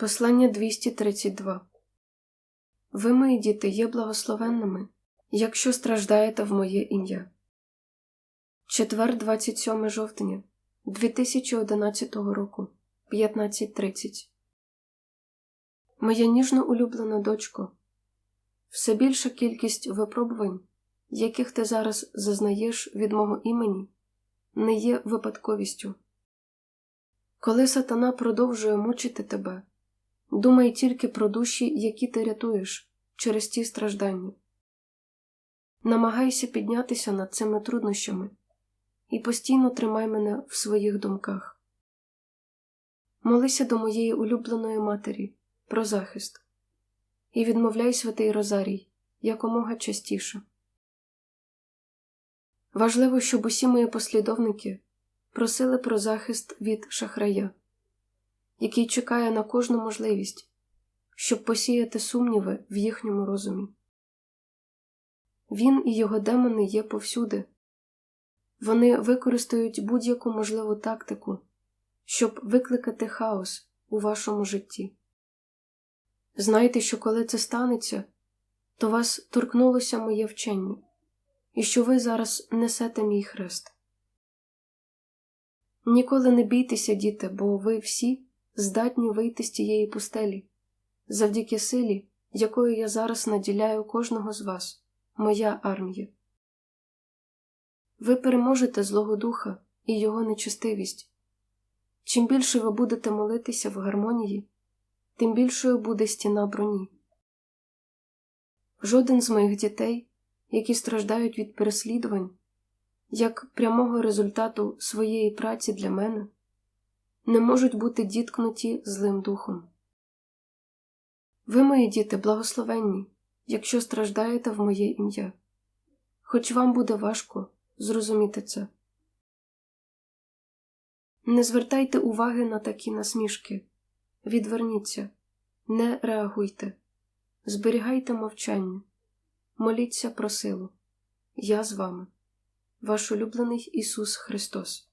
Послання 232 Ви, мої діти, є благословенними, якщо страждаєте в моє ім'я. Четвер, 27 жовтня 2011 року, 15.30 Моя ніжно улюблена дочко, все більша кількість випробувань, яких ти зараз зазнаєш від мого імені, не є випадковістю. Коли сатана продовжує мучити тебе, думай тільки про душі, які ти рятуєш через ті страждання. Намагайся піднятися над цими труднощами і постійно тримай мене в своїх думках. Молися до моєї улюбленої матері про захист і відмовляй святий Розарій якомога частіше. Важливо, щоб усі мої послідовники просили про захист від шахрая, який чекає на кожну можливість, щоб посіяти сумніви в їхньому розумі. Він і його демони є повсюди. Вони використають будь-яку можливу тактику, щоб викликати хаос у вашому житті. Знайте, що коли це станеться, то вас торкнулося моє вчення, і що ви зараз несете мій хрест. Ніколи не бійтеся, діти, бо ви всі здатні вийти з тієї пустелі, завдяки силі, якою я зараз наділяю кожного з вас, моя армія. Ви переможете Злого Духа і його нечистивість. Чим більше ви будете молитися в гармонії, тим більшою буде стіна броні. Жоден з моїх дітей, які страждають від переслідувань, як прямого результату своєї праці для мене, не можуть бути діткнуті злим духом. Ви, мої діти, благословенні, якщо страждаєте в моє ім'я, хоч вам буде важко зрозуміти це. Не звертайте уваги на такі насмішки, відверніться, не реагуйте, зберігайте мовчання, моліться про силу. Я з вами, ваш улюблений Ісус Христос.